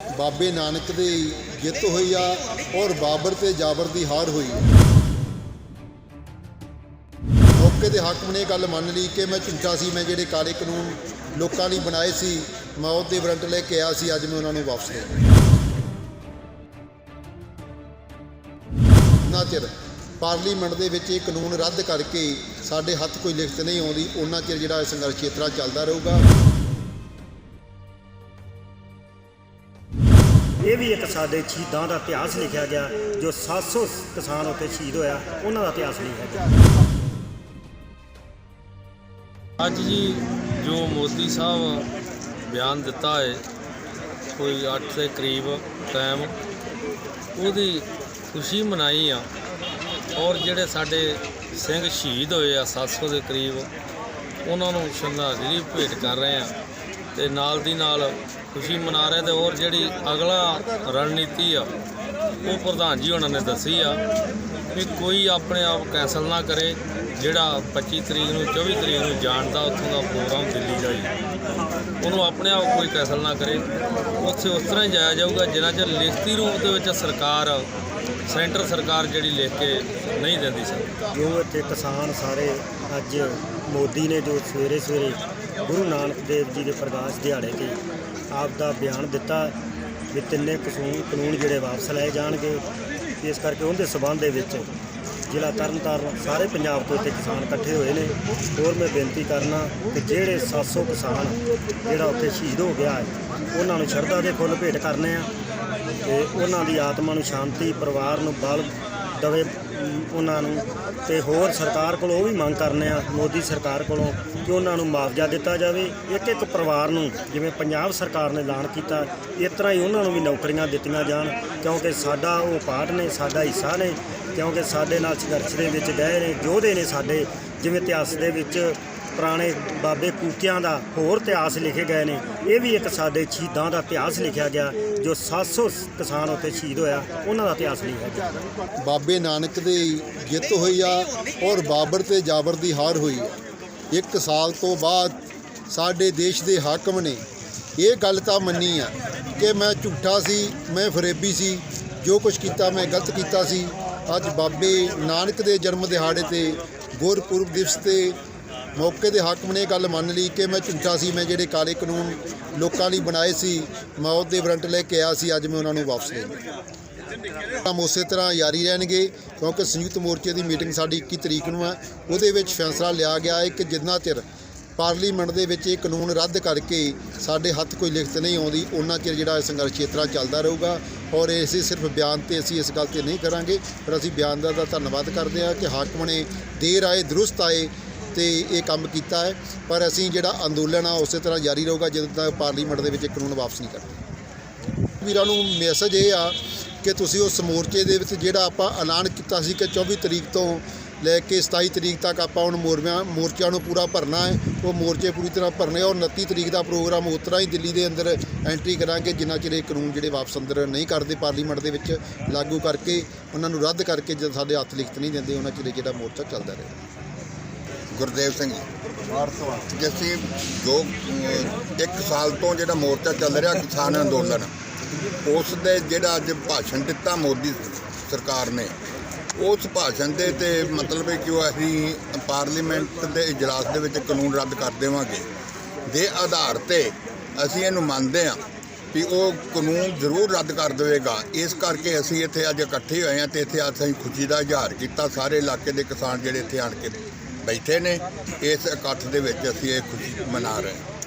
ਬਾਬੇ ਨਾਨਕ ਦੀ ਜਿੱਤ ਹੋਈ ਆ ਔਰ ਬਾਬਰ ਤੇ ਜਾਬਰ ਦੀ ਹਾਰ ਹੋਈ। ਮੌਕੇ ਦੇ ਹਾਕਮ ਨੇ ਇਹ ਗੱਲ ਮੰਨ ਲਈ ਕਿ ਮੈਂ ਝੂਠਾ ਸੀ, ਮੈਂ ਜਿਹੜੇ ਕਾਲੇ ਕਾਨੂੰਨ ਲੋਕਾਂ ਲਈ ਬਣਾਏ ਸੀ, ਮੈਂ ਦੇ ਵਰੰਟ ਲੈ ਕੇ ਆਇਆ ਸੀ, ਅੱਜ ਮੈਂ ਉਹਨਾਂ ਨੂੰ ਵਾਪਸ ਦੇ ਨਾ ਚਿਰ ਪਾਰਲੀਮੈਂਟ ਦੇ ਵਿੱਚ ਇਹ ਕਾਨੂੰਨ ਰੱਦ ਕਰਕੇ ਸਾਡੇ ਹੱਥ ਕੋਈ ਲਿਖਤ ਨਹੀਂ ਆਉਂਦੀ, ਉਹਨਾਂ ਚਿਰ ਜਿਹੜਾ ਸੰਘਰਸ਼ ਖੇਤਰਾ ਚੱਲਦਾ ਰਹੂਗਾ। ਇਹ ਵੀ ਇੱਕ ਸਾਡੇ ਸ਼ਹੀਦਾਂ ਦਾ ਇਤਿਹਾਸ ਲਿਖਿਆ ਗਿਆ, ਜੋ 700 ਕਿਸਾਨ ਉੱਤੇ ਸ਼ਹੀਦ ਹੋਇਆ, ਉਹਨਾਂ ਦਾ ਇਤਿਹਾਸ ਲਿਖਿਆ ਗਿਆ ਅੱਜ ਜੀ ਜੋ ਮੋਦੀ ਸਾਹਿਬ ਬਿਆਨ ਦਿੱਤਾ ਹੈ, ਕੋਈ 8 ਦੇ ਕਰੀਬ ਟਾਈਮ ਉਹਦੀ ਖੁਸ਼ੀ ਮਨਾਈ ਆ। ਔਰ ਜਿਹੜੇ ਸਾਡੇ ਸਿੰਘ ਸ਼ਹੀਦ ਹੋਏ ਆ 700 ਦੇ ਕਰੀਬ, ਉਹਨਾਂ ਨੂੰ ਸ਼ਰਧਾਂਜਲੀ ਭੇਟ ਕਰ ਰਹੇ ਆ। ਤੇ ਨਾਲ ਦੀ ਨਾਲ ਖੁਸ਼ੀ ਮਨਾ ਰਹੇ ਤੇ ਹੋਰ ਜਿਹੜੀ ਅਗਲਾ ਰਣਨੀਤੀ ਆ, ਉਹ ਪ੍ਰਧਾਨ ਜੀ ਉਹਨਾਂ ਨੇ ਦੱਸੀ ਆ ਵੀ ਕੋਈ ਆਪਣੇ ਆਪ ਕੈਂਸਲ ਨਾ ਕਰੇ, ਜਿਹੜਾ 25 ਤਰੀਕ ਨੂੰ 24 ਤਰੀਕ ਨੂੰ ਜਾਣਦਾ ਉੱਥੋਂ ਦਾ ਪ੍ਰੋਗਰਾਮ ਦਿੱਲੀ ਦਾ ਜੀ ਉਹਨੂੰ ਆਪਣੇ ਆਪ ਕੋਈ ਕੈਂਸਲ ਨਾ ਕਰੇ। ਉੱਥੇ ਉਸ ਤਰ੍ਹਾਂ ਹੀ ਜਾਇਆ ਜਾਊਗਾ ਜਿਨ੍ਹਾਂ ਚਿਰ ਲਿਖਤੀ ਰੂਪ ਦੇ ਵਿੱਚ ਸਰਕਾਰ, ਸੈਂਟਰ ਸਰਕਾਰ ਜਿਹੜੀ ਲਿਖ ਕੇ ਨਹੀਂ ਦਿੰਦੀ ਸਰ। ਜੋ ਇੱਥੇ ਕਿਸਾਨ ਸਾਰੇ ਅੱਜ ਮੋਦੀ ਨੇ ਜੋ ਸਵੇਰੇ ਸਵੇਰੇ ਗੁਰੂ ਨਾਨਕ ਦੇਵ ਜੀ ਦੇ ਪ੍ਰਕਾਸ਼ ਦਿਹਾੜੇ ਤੇ ਆਪ ਦਾ ਬਿਆਨ ਦਿੱਤਾ ਵੀ ਤਿੰਨੇ ਕਸੂਨ, ਕਾਨੂੰਨ ਜਿਹੜੇ ਵਾਪਸ ਲਏ ਜਾਣਗੇ। ਇਸ ਕਰਕੇ ਉਹਦੇ ਸਬੰਧ ਦੇ ਵਿੱਚ ਜ਼ਿਲ੍ਹਾ ਤਰਨਤਾਰਨ ਸਾਰੇ ਪੰਜਾਬ ਤੋਂ ਇੱਥੇ ਕਿਸਾਨ ਇਕੱਠੇ ਹੋਏ ਨੇ। ਹੋਰ ਮੈਂ ਬੇਨਤੀ ਕਰਨਾ ਕਿ ਜਿਹੜੇ 700 ਕਿਸਾਨ ਜਿਹੜਾ ਉੱਥੇ ਸ਼ਹੀਦ ਹੋ ਗਿਆ ਹੈ, ਉਹਨਾਂ ਨੂੰ ਸ਼ਰਧਾ ਦੇ ਫੁੱਲ ਭੇਟ ਕਰਨੇ ਆ ਤੇ ਉਹਨਾਂ ਦੀ ਆਤਮਾ ਨੂੰ ਸ਼ਾਂਤੀ, ਪਰਿਵਾਰ ਨੂੰ ਬਲ ਦਵੇ ਉਹਨਾਂ ਨੂੰ ਤੇ ਹੋਰ ਸਰਕਾਰ ਕੋਲੋਂ ਉਹ ਵੀ ਮੰਗ ਕਰਨੇ ਆ, ਮੋਦੀ ਸਰਕਾਰ ਕੋਲੋਂ ਕਿ ਉਹਨਾਂ ਨੂੰ ਮੁਆਵਜ਼ਾ ਦਿੱਤਾ ਜਾਵੇ। ਇੱਕ ਇੱਕ ਪਰਿਵਾਰ ਨੂੰ, ਜਿਵੇਂ ਪੰਜਾਬ ਸਰਕਾਰ ਨੇ ਐਲਾਨ ਕੀਤਾ, ਇਸ ਤਰ੍ਹਾਂ ਹੀ ਉਹਨਾਂ ਨੂੰ ਵੀ ਨੌਕਰੀਆਂ ਦਿੱਤੀਆਂ ਜਾਣ, ਕਿਉਂਕਿ ਸਾਡਾ ਉਹ ਪਾਰਟ ਨੇ, ਸਾਡਾ ਹਿੱਸਾ ਨੇ, ਕਿਉਂਕਿ ਸਾਡੇ ਨਾਲ ਸੰਘਰਸ਼ ਦੇ ਵਿੱਚ ਗਏ ਨੇ, ਯੋਧੇ ਨੇ ਸਾਡੇ, ਜਿਵੇਂ ਇਤਿਹਾਸ ਦੇ ਵਿੱਚ ਪੁਰਾਣੇ ਬਾਬੇ ਕੂਕਿਆਂ ਦਾ ਹੋਰ ਇਤਿਹਾਸ ਲਿਖੇ ਗਏ ਨੇ। ਇਹ ਵੀ ਇੱਕ ਸਾਡੇ ਸ਼ਹੀਦਾਂ ਦਾ ਇਤਿਹਾਸ ਲਿਖਿਆ ਗਿਆ, ਜੋ 700 ਕਿਸਾਨ ਉੱਤੇ ਸ਼ਹੀਦ ਹੋਇਆ। ਉਹਨਾਂ ਦਾ ਇਤਿਹਾਸ ਲਿਖਿਆ ਗਿਆ। ਬਾਬੇ ਨਾਨਕ ਦੀ ਜਿੱਤ ਹੋਈ ਆ ਔਰ ਬਾਬਰ ਤੇ ਜਾਬਰ ਦੀ ਹਾਰ ਹੋਈ ਆ। ਇੱਕ ਸਾਲ ਤੋਂ ਬਾਅਦ ਸਾਡੇ ਦੇਸ਼ ਦੇ ਹਾਕਮ ਨੇ ਇਹ ਗੱਲ ਤਾਂ ਮੰਨੀ ਆ ਕਿ ਮੈਂ ਝੂਠਾ ਸੀ, ਮੈਂ ਫਰੇਬੀ ਸੀ, ਜੋ ਕੁਝ ਕੀਤਾ ਮੈਂ ਗਲਤ ਕੀਤਾ ਸੀ। ਅੱਜ ਬਾਬੇ ਨਾਨਕ ਦੇ ਜਨਮ ਦਿਹਾੜੇ ਤੇ ਗੁਰਪੁਰਬ ਦਿਵਸ ਤੇ ਮੌਕੇ ਦੇ ਹਾਕਮ ਨੇ ਇਹ ਗੱਲ ਮੰਨ ਲਈ ਕਿ ਮੈਂ ਝੂਠਾ ਸੀ, ਮੈਂ ਜਿਹੜੇ ਕਾਲੇ ਕਾਨੂੰਨ ਲੋਕਾਂ ਲਈ ਬਣਾਏ ਸੀ ਮੌਤ ਦੇ ਵਾਰੰਟ ਲੈ ਕੇ ਆਇਆ ਸੀ, ਅੱਜ ਮੈਂ ਉਹਨਾਂ ਨੂੰ ਵਾਪਸ ਲੈ ਦਿੱਤਾ। ਕੰਮ ਉਸੇ ਤਰ੍ਹਾਂ ਜਾਰੀ ਰਹਿਣਗੇ, ਕਿਉਂਕਿ ਸੰਯੁਕਤ ਮੋਰਚੇ ਦੀ ਮੀਟਿੰਗ ਸਾਡੀ 21 ਤਰੀਕ ਨੂੰ ਹੈ। ਉਹਦੇ ਵਿੱਚ ਫੈਸਲਾ ਲਿਆ ਗਿਆ ਹੈ ਕਿ ਜਿੰਨਾ ਚਿਰ ਪਾਰਲੀਮੈਂਟ ਦੇ ਵਿੱਚ ਇਹ ਕਾਨੂੰਨ ਰੱਦ ਕਰਕੇ ਸਾਡੇ ਹੱਥ ਕੋਈ ਲਿਖਤ ਨਹੀਂ ਆਉਂਦੀ ਉਹਨਾਂ ਚਿਰ ਜਿਹੜਾ ਸੰਘਰਸ਼ ਖੇਤਰਾ ਚੱਲਦਾ ਰਹੂਗਾ। ਔਰ ਇਸੇ ਸਿਰਫ ਬਿਆਨ ਤੇ ਅਸੀਂ ਇਸ ਗੱਲ ਤੇ ਨਹੀਂ ਕਰਾਂਗੇ, ਪਰ ਅਸੀਂ ਬਿਆਨ ਦਾ ਧੰਨਵਾਦ ਕਰਦੇ ਹਾਂ ਕਿ ਹਾਕਮ ਨੇ ਦੇਰ ਆਏ, ਦਰੁਸਤ ਆਏ ਤੇ ਇਹ ਕੰਮ ਕੀਤਾ ਹੈ, ਪਰ ਅਸੀਂ ਜਿਹੜਾ ਅੰਦੋਲਨ ਆ ਉਸੇ ਤਰ੍ਹਾਂ ਜਾਰੀ ਰਹੂਗਾ ਜਦੋਂ ਤੱਕ ਪਾਰਲੀਮੈਂਟ ਦੇ ਵਿੱਚ ਇਹ ਕਾਨੂੰਨ ਵਾਪਸ ਨਹੀਂ ਕਰਦੇ ਵੀਰਾਂ ਨੂੰ ਮੈਸੇਜ ਇਹ ਆ ਕਿ ਤੁਸੀਂ ਉਸ ਮੋਰਚੇ ਦੇ ਵਿੱਚ ਜਿਹੜਾ ਆਪਾਂ ਐਲਾਨ ਕੀਤਾ ਸੀ ਕਿ 24 ਤਰੀਕ ਤੋਂ ਲੈ ਕੇ 27 ਤਰੀਕ ਤੱਕ ਆਪਾਂ ਹੁਣ ਮੋਰਮਿਆਂ, ਮੋਰਚਿਆਂ ਨੂੰ ਪੂਰਾ ਭਰਨਾ ਹੈ, ਉਹ ਮੋਰਚੇ ਪੂਰੀ ਤਰ੍ਹਾਂ ਭਰਨੇ ਔਰ 29 ਤਰੀਕ ਦਾ ਪ੍ਰੋਗਰਾਮ ਉਸ ਤਰ੍ਹਾਂ ਹੀ ਦਿੱਲੀ ਦੇ ਅੰਦਰ ਐਂਟਰੀ ਕਰਾਂਗੇ, ਜਿੰਨਾ ਚਿਰ ਇਹ ਕਾਨੂੰਨ ਜਿਹੜੇ ਵਾਪਸ ਅੰਦਰ ਨਹੀਂ ਕਰਦੇ ਪਾਰਲੀਮੈਂਟ ਦੇ ਵਿੱਚ, ਲਾਗੂ ਕਰਕੇ, ਉਹਨਾਂ ਨੂੰ ਰੱਦ ਕਰਕੇ ਜਦ ਸਾਡੇ ਹੱਥ ਲਿਖਤ ਨਹੀਂ ਦਿੰਦੇ, ਉਹਨਾਂ ਚਿਰ ਜਿਹੜਾ ਮੋਰਚਾ ਚੱਲਦਾ ਰਹੇ। ਗੁਰਦੇਵ ਸਿੰਘ। ਜਿਸੀ ਜੋ ਅਮ, ਇੱਕ ਸਾਲ ਤੋਂ ਜਿਹੜਾ ਮੋਰਚਾ ਚੱਲ ਰਿਹਾ ਕਿਸਾਨ ਅੰਦੋਲਨ ਉਸ ਦੇ ਜਿਹੜਾ ਅੱਜ ਭਾਸ਼ਣ ਦਿੱਤਾ ਮੋਦੀ ਸਰਕਾਰ ਨੇ ਉਸ ਭਾਸ਼ਣ ਦੇ ਤੇ ਮਤਲਬ ਹੈ ਕਿ ਉਹ ਅਸੀਂ ਪਾਰਲੀਮੈਂਟ ਦੇ ਇਜਲਾਸ ਦੇ ਵਿੱਚ ਕਾਨੂੰਨ ਰੱਦ ਕਰ ਦੇਵਾਂਗੇ। ਦੇ ਆਧਾਰ ਤੇ ਅਸੀਂ ਇਹਨੂੰ ਮੰਨਦੇ ਹਾਂ ਵੀ ਉਹ ਕਾਨੂੰਨ ਜ਼ਰੂਰ ਰੱਦ ਕਰ ਦੇਵੇਗਾ। ਇਸ ਕਰਕੇ ਅਸੀਂ ਇੱਥੇ ਅੱਜ ਇਕੱਠੇ ਹੋਏ ਹਾਂ ਤੇ ਇੱਥੇ ਅੱਜ ਅਸੀਂ ਖੁਸ਼ੀ ਦਾ ਇਜ਼ਹਾਰ ਕੀਤਾ ਸਾਰੇ ਇਲਾਕੇ ਦੇ ਕਿਸਾਨ ਜਿਹੜੇ ਇੱਥੇ ਆਣ ਕੇ ਬੈਠੇ ਨੇ ਇਸ ਇਕੱਠ ਦੇ ਵਿੱਚ ਅਸੀਂ ਇਹ ਖੁਸ਼ੀ ਮਨਾ ਰਹੇ ਹਾਂ।